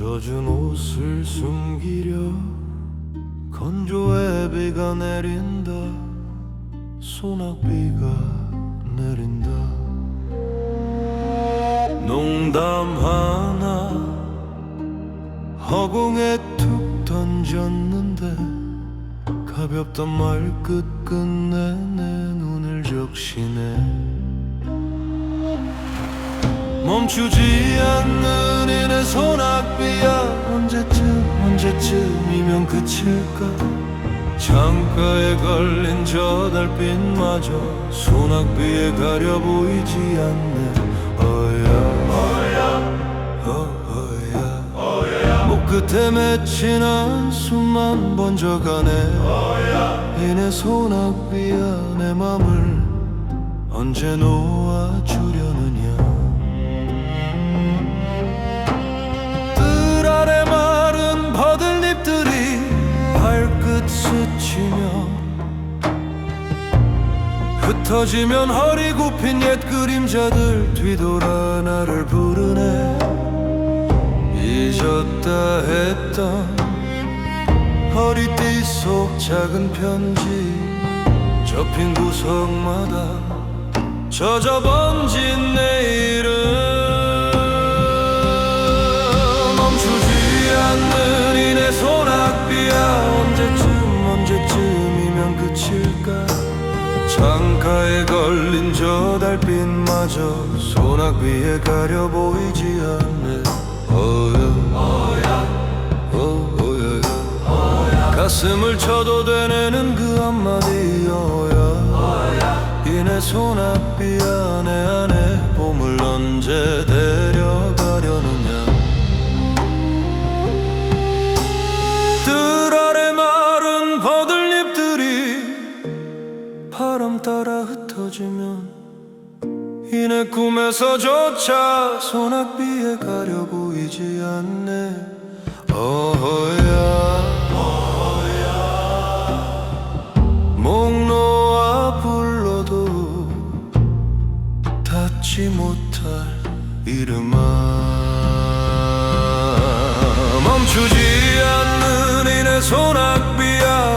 젖은 옷을 숨기려 건조해 비가 내린다. 소낙비가 내린다. 농담 하나 허공에 툭 던졌는데 가볍던 말끝 끝내 내 눈을 적시네. 멈추지 않는 이내 소낙비야. 언제쯤 언제쯤이면 그칠까? 창가에 걸린 저 달빛마저 소낙비에 가려 보이지 않네. 어야 어야 어야 목 끝에 맺힌 한숨만 번져가네. 이내 소낙비야. 내 맘을 언제 놓아주려느냐 스치며 흩어지면 허리 굽힌 옛 그림자들 뒤돌아 나를 부르네. 잊었다 했던 허리띠 속 작은 편지 접힌 구석마다 젖어 번진 내 달빛마저 소낙비에 가려 보이지 않네. 어야 어야 가슴을 쳐도 되뇌는 그 한마디 어야 이내 소낙비야 내 안에 꿈에서조차 소낙비에 가려 보이지 않네. 어허야. 목 놓아 불러도 닿지 못할 이름아. 멈추지 않는 이내 소낙비야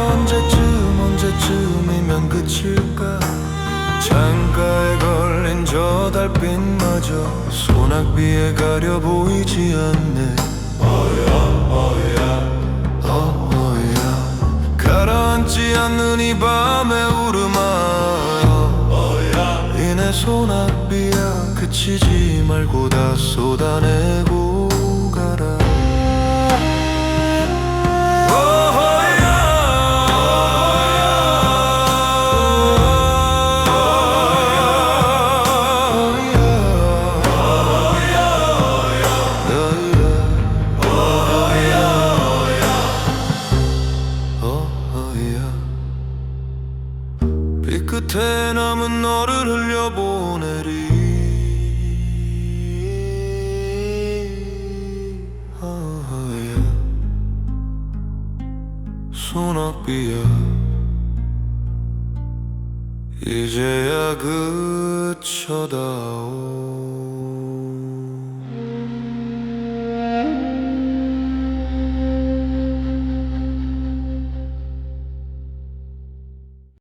소낙비에 가려 보이지 않네. 어야 가라앉지 않는 이 밤의 울음아 이내 소낙비야 그치지 말고 다 쏟아내 빛끝에 남은 너를 흘려보내리. 소낙비야. 이제야 그쳐다오